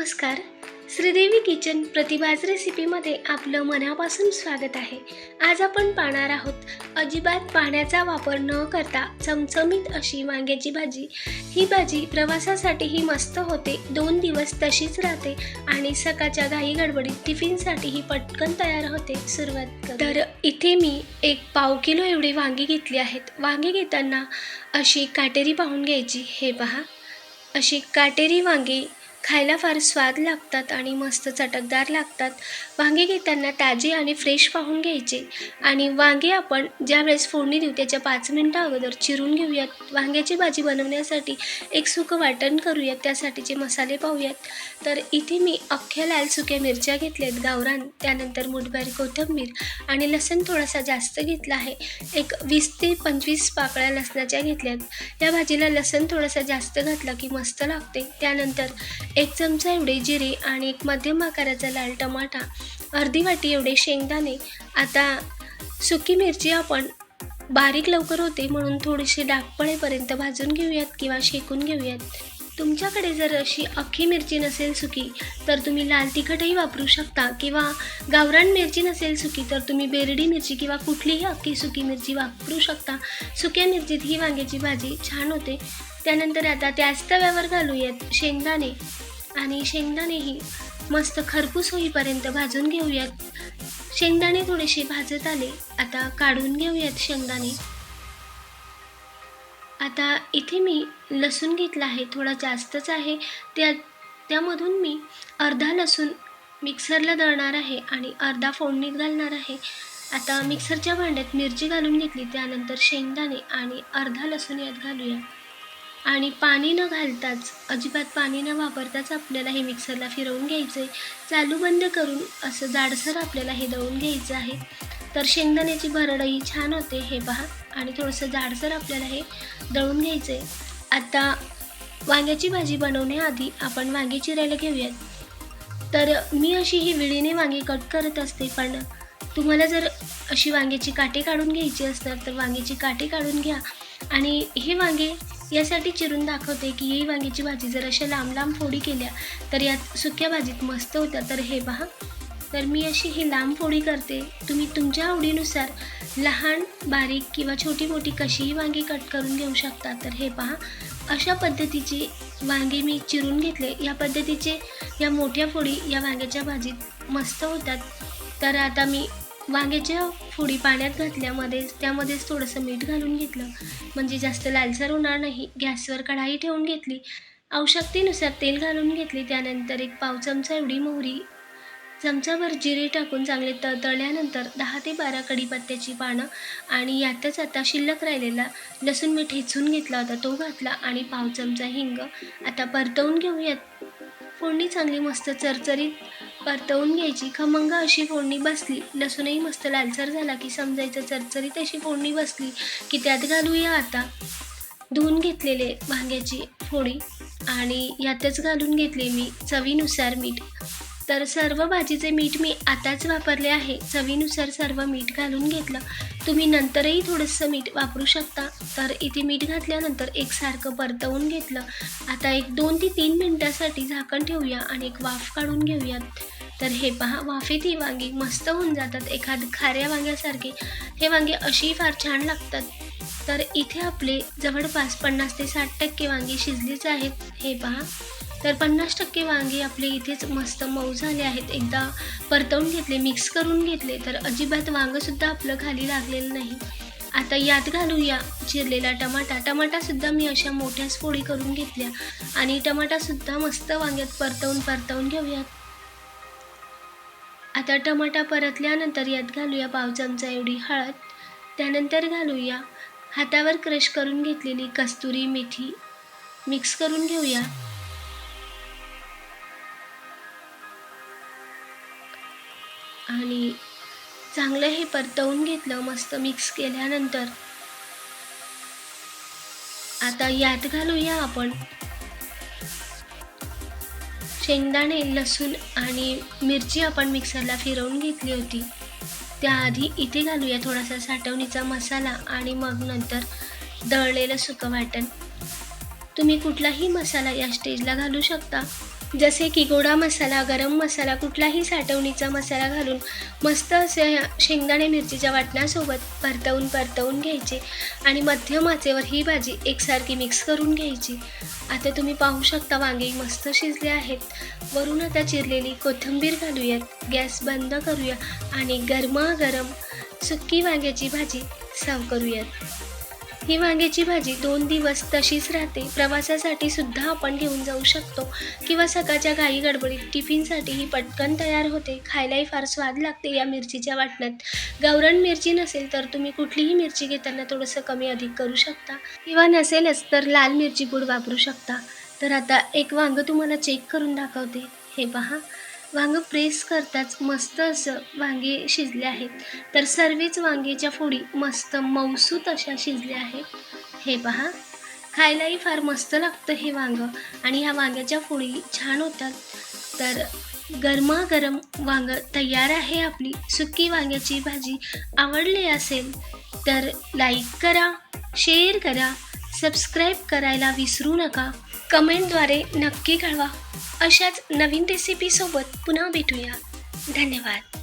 नमस्कार. श्रीदेवी किचन प्रतिभाज रेसिपीमध्ये आपलं मनापासून स्वागत आहे. आज आपण पाहणार आहोत अजिबात पाण्याचा वापर न करता चमचमीत अशी वांग्याची भाजी. ही भाजी प्रवासासाठीही मस्त होते दोन दिवस तशीच राहते आणि सकाळच्या घाई गडबडीत टिफिनसाठीही पटकन तयार होते सुरुवात तर इथे मी एक पाव किलो एवढी वांगी घेतली आहेत. वांगी घेताना अशी काटेरी पाहून घ्यायची. हे पहा. अशी काटेरी वांगी खायला फार स्वाद लागतात आणि मस्त चटकदार लागतात. वांगे घेताना ताजी आणि फ्रेश पाहून घ्यायचे. आणि वांगे आपण ज्यावेळेस फोडणी देऊ त्याच्या पाच मिनटं अगोदर चिरून घेऊयात. वांग्याची भाजी बनवण्यासाठी एक सुकं वाटण करूयात त्यासाठीचे मसाले पाहूयात. तर इथे मी अख्ख्या लाल सुक्या मिरच्या घेतल्यात गावरान त्यानंतर मुठभर कोथिंबीर आणि लसण थोडासा जास्त घेतला आहे. एक वीस ते पंचवीस पाकळ्या लसणाच्या घेतल्यात. या भाजीला लसण थोडासा जास्त घातला की मस्त लागते. त्यानंतर एक चमचा एवढे जिरे आणि एक मध्यम आकाराचा लाल टमाटा अर्धी वाटी एवढे शेंगदाणे आता सुकी मिरची आपण बारीक लवकर होते म्हणून थोडीशी डाकपळेपर्यंत भाजून घेऊयात किंवा शेकून घेऊयात. तुमच्याकडे जर अशी अख्खी मिरची नसेल सुकी तर तुम्ही लाल तिखटही वापरू शकता. किंवा गावरान मिरची नसेल सुकी तर तुम्ही बेरडी मिरची किंवा कुठलीही अख्खी सुकी मिरची वापरू शकता. सुक्या मिरचीत ही वांग्याची भाजी छान होते. त्यानंतर आता त्याच तव्यावर घालूयात शेंगदाणे. आणि शेंगदाणेही मस्त खरपूस होईपर्यंत भाजून घेऊयात. शेंगदाणे थोडेसे भाजत आले. आता काढून घेऊयात शेंगदाणे. आता इथे मी लसूण घेतला आहे थोडा जास्तच आहे. त्या त्यामधून मी अर्धा लसूण मिक्सरला दळणार आहे आणि अर्धा फोडणीत घालणार आहे. आता मिक्सरच्या भांड्यात मिरची घालून घेतली त्यानंतर शेंगदाणे आणि अर्धा लसूण यात घालूया. आणि पाणी न घालताच अजिबात पाणी न वापरताच आपल्याला हे मिक्सरला फिरवून घ्यायचं आहे चालू बंद करून असं जाडसर आपल्याला हे दळून घ्यायचं आहे. तर शेंगदाण्याची भरडही छान होते हे पहा. आणि थोडंसं जाडसर आपल्याला हे दळून घ्यायचं आहे आता वांग्याची भाजी बनवण्याआधी आपण वांगे चिरायला घेऊयात. तर मी अशी ही विळीने वांगे कट करत असते पण तुम्हाला जर अशी वांग्याची काटे काढून घ्यायची असणार तर वांग्याची काटे काढून घ्या. आणि हे वांगे यासाठी चिरून दाखवते की ही वांग्याची भाजी जर अशा लांब लांब फोडी केल्या तर यात सुक्या भाजीत मस्त होत्या. तर हे पहा. तर मी अशी ही लांब फोडी करते. तुम्ही तुमच्या आवडीनुसार लहान बारीक किंवा छोटी मोठी कशीही वांगी कट करून घेऊ शकता. तर हे पहा अशा पद्धतीची वांगे मी चिरून घेतले. या पद्धतीचे या मोठ्या फोडी या वांग्याच्या भाजीत मस्त होतात. तर आता मी वांग्याच्या फोडी पाण्यात घातल्यामध्ये त्यामध्येच थोडंसं मीठ घालून घेतलं. म्हणजे जास्त लालसर होणार नाही. गॅसवर कढाई ठेवून घेतली. आवश्यकतेनुसार तेल घालून घेतले. त्यानंतर एक पाव चमचा एवढी मोहरी चमचाभर जिरे टाकून चांगले तळतळल्यानंतर दहा ते बारा कढीपत्त्याची पानं आणि यातच आता शिल्लक राहिलेला लसूण मी ठेचून घेतला होता तो घातला आणि पाव चमचा हिंग आता परतवून घेऊयात. फोडणी चांगली मस्त चरचरीत परतवून घ्यायची. खमंग अशी फोडणी बसली. लसूणही मस्त लालसर झाला की समजायचं चरचरीत अशी फोडणी बसली की त्यात घालूया आता. धुवून घेतलेले वांग्याची फोडी आणि यातच घालून घेतले मी चवीनुसार मीठ. तर सर्व भाजीचे मीठ मी आताच वापरले आहे. चवीनुसार सर्व मीठ घालून घेतलं. तुम्ही नंतरही थोडंसं मीठ वापरू शकता. तर इथे मीठ घातल्यानंतर एकसारखं परतवून घेतलं. आता एक दोन ते तीन मिनटासाठी झाकण ठेवूया आणि एक वाफ काढून घेऊयात तर हे पहा वाफेत ही वांगी मस्त होऊन जातात. एखाद खाऱ्या वांग्यासारखे. हे वांगे अशी फार छान लागतात. तर इथे आपले जवळपास पन्नास ते साठ टक्के वांगी शिजलीच आहेत. हे पहा. तर पन्नास टक्के वांगे आपले इथेच मस्त मऊ झाले आहेत. एकदा परतवून घेतले मिक्स करून घेतले तर अजिबात वांगंसुद्धा आपलं खाली लागलेलं नाही. आता यात घालूया चिरलेला टमाटा. टमाटासुद्धा मी अशा मोठ्याच फोडी करून घेतल्या आणि टमाटासुद्धा मस्त वांग्यात परतवून परतवून घेऊयात. आता टमाटा परतल्यानंतर यात घालूया पाव चमचा एवढी हळद. त्यानंतर घालूया हातावर क्रश करून घेतलेली कस्तुरी मेथी. मिक्स करून घेऊया. आणि चांगलं हे परतवून घेतलं मस्त मिक्स केल्यानंतर. आता यात घालूया आपण शेंगदाणे लसूण आणि मिरची आपण मिक्सरला फिरवून घेतली होती. त्याआधी इथे घालूया थोडासा साठवणीचा मसाला आणि मग नंतर दळलेलं सुकं वाटण. तुम्ही कुठलाही मसाला या स्टेजला घालू शकता. जसे की गोडा मसाला गरम मसाला कुठलाही साठवणीचा मसाला घालून मस्त असे शेंगदाणे मिरचीच्या वाटणासोबत परतवून परतवून घ्यायचे आणि मध्यम आचेवर ही भाजी एकसारखी मिक्स करून घ्यायची. आता तुम्ही पाहू शकता वांगे मस्त शिजले आहेत. वरून आता चिरलेली कोथिंबीर घालूयात. गॅस बंद करूया आणि गरमागरम सुक्की वांग्याची भाजी सर्व करूयात. ही वांग्याची भाजी दोन दिवस तशीच राहते. प्रवासासाठी सुद्धा आपण घेऊन जाऊ शकतो. किंवा सकाळच्या घाई गडबडीत टिफिनसाठी ही पटकन तयार होते. खायलाही फार स्वाद लागते या मिरचीच्या वाटणात गावरण मिरची नसेल तर तुम्ही कुठलीही मिरची घेताना थोडंसं कमी अधिक करू शकता. किंवा नसेलच तर लाल मिरची पूड वापरू शकता. तर आता एक वांग तुम्हाला चेक करून दाखवते. हे पहा. वांगं प्रेस करताच मस्त असं वांगे शिजले आहेत. तर सर्वच वांग्याच्या फोडी मस्त मौसूत अशा शिजल्या आहेत. हे पहा खायलाही फार मस्त लागतं हे वांगं आणि ह्या वांग्याच्या फोडी छान होतात. तर गरमागरम वांगं तयार आहे आपली. सुकी वांग्याची भाजी आवडली असेल तर लाईक करा शेअर करा सबस्क्राईब करायला विसरू नका. कमेंटद्वारे नक्की कळवा. अशाच नवीन रेसिपीसोबत पुन्हा भेटूया. धन्यवाद.